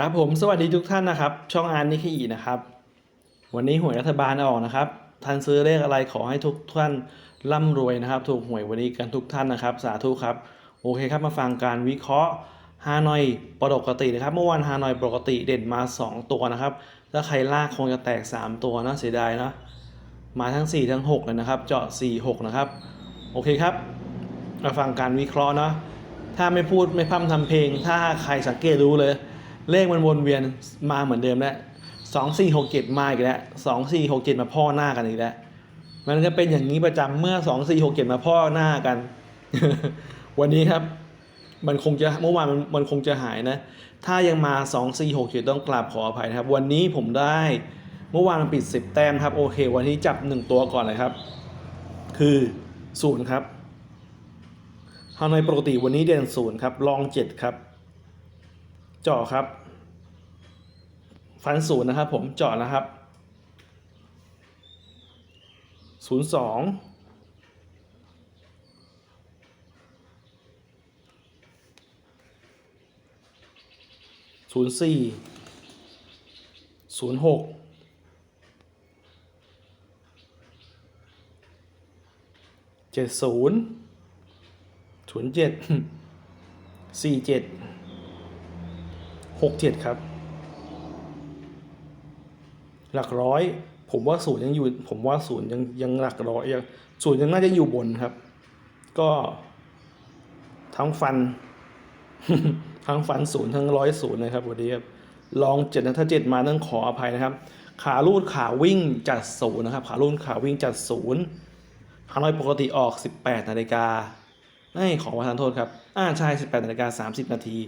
ครับผมสวัสดีทุกท่านนะครับ ช่องอานนิคีนะครับ วันนี้หวยรัฐบาลออกนะครับท่านซื้อเลขอะไรขอให้ทุกท่านร่ำรวยนะครับ ถูกหวยวันนี้กันทุกท่านนะครับ สาธุครับ โอเคครับมาฟังการวิเคราะห์ฮานอยปกตินะครับ เมื่อวานฮานอยปกติเด่นมา 2 ตัวนะครับ ถ้าใครลากคงจะแตก 3 ตัวนะเสียดายนะมาทั้ง 4 ทั้ง 6 เลยนะครับ เจาะ 4 6 นะครับ โอเคครับ มาฟังการวิเคราะห์เนาะถ้าไม่พูดไม่พร่ำทำเพลง ถ้าใครสังเกตรู้เลย เลขมันวนเวียนมาเหมือนเดิมแล้วสองสี่หกเจ็ดมาอีกแล้วสองสี่หกเจ็ดมาพ่อหน้ากันอีกแล้วมันก็เป็นอย่างนี้ประจำเมื่อสองสี่หกเจ็ดมาพ่อหน้ากัน วันนี้ครับ มันคงจะเมื่อวานมันมันคงจะหายนะ ถ้ายังมาสองสี่หกเจ็ดต้องกราบขออภัยนะครับ วันนี้ผมได้เมื่อวานมันปิดสิบแต้มครับโอเค วันนี้จับหนึ่งตัวก่อนเลยครับ คือศูนย์ครับฮานอยปกติวันนี้เด่นศูนย์ครับรองเจ็ดครับเจาะครับ ฟันศูนย์นะครับผมเจาะนะครับศูนย์สองศูนย์สี่ศูนย์หกเจ็ดศูนย์ศูนย์เจ็ดสี่เจ็ดหกเจ็ดครับ หลักร้อย ผมว่าศูนย์ยังอยู่ ผมว่าศูนย์ยังยังหลักร้อยยังศูนย์ยังน่าจะอยู่บนครับ ก็ทั้งฟัน ทั้งฟันศูนย์ทั้งร้อยศูนย์นะครับวันนี้ครับลองเจ็ดนะถ้าเจ็ดมาต้องขออภัยนะครับ ขาลูดขาวิ่งจัดศูนย์นะครับ ขาลูดขาวิ่งจัดศูนย์ฮานอยปกติออก 18นาฬิกาเอ้ขอประทานโทษครับ อ่าใช่18นาฬิกา30 นาที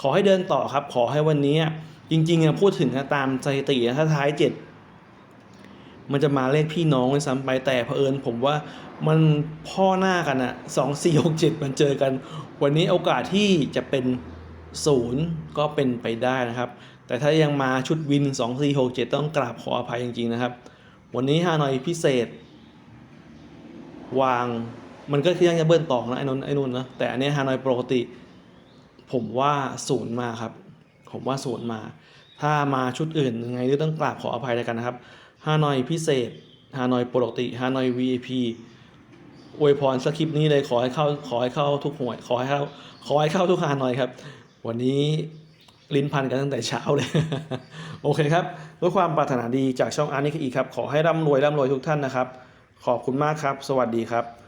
ขอให้เดินต่อครับ ขอให้วันนี้ จริงๆอะพูดถึงนะตามสถิตินะถ้าท้ายเจ็ดมันจะมาเลขพี่น้องเลยซ้ำไปแต่เผอิญผมว่ามันพ่อหน้ากันอะสองสี่หกเจ็ดมันเจอกัน วันนี้โอกาสที่จะเป็นศูนย์ก็เป็นไปได้นะครับ แต่ถ้ายังมาชุดวิน2 4 6 7ต้องกราบขออภัยจริงๆนะครับ วันนี้ฮานอยพิเศษ วางมันก็คือยังจะเบิ้ลต่อนะไอ้นนไอ้นนนะแต่อันนี้ฮานอยปกติ ผมว่าศูนย์มาครับ ผมว่าศูนย์มา ถ้ามาชุดอื่นยังไงก็ต้องกราบขออภัยแล้วกันนะครับฮานอยพิเศษฮานอยปกติฮานอย VIP อวยพรสคริปต์นี้เลยขอให้เข้าขอให้เข้าทุกหวยขอให้เข้าขอให้เข้าทุกฮานอยครับ วันนี้ลิ้นพันกันตั้งแต่เช้าเลย โอเคครับ ด้วยความปรารถนาดีจากช่องอาร์นิคอีครับ ขอให้ร่ำรวยร่ำรวยทุกท่านนะครับ ขอบคุณมากครับ สวัสดีครับ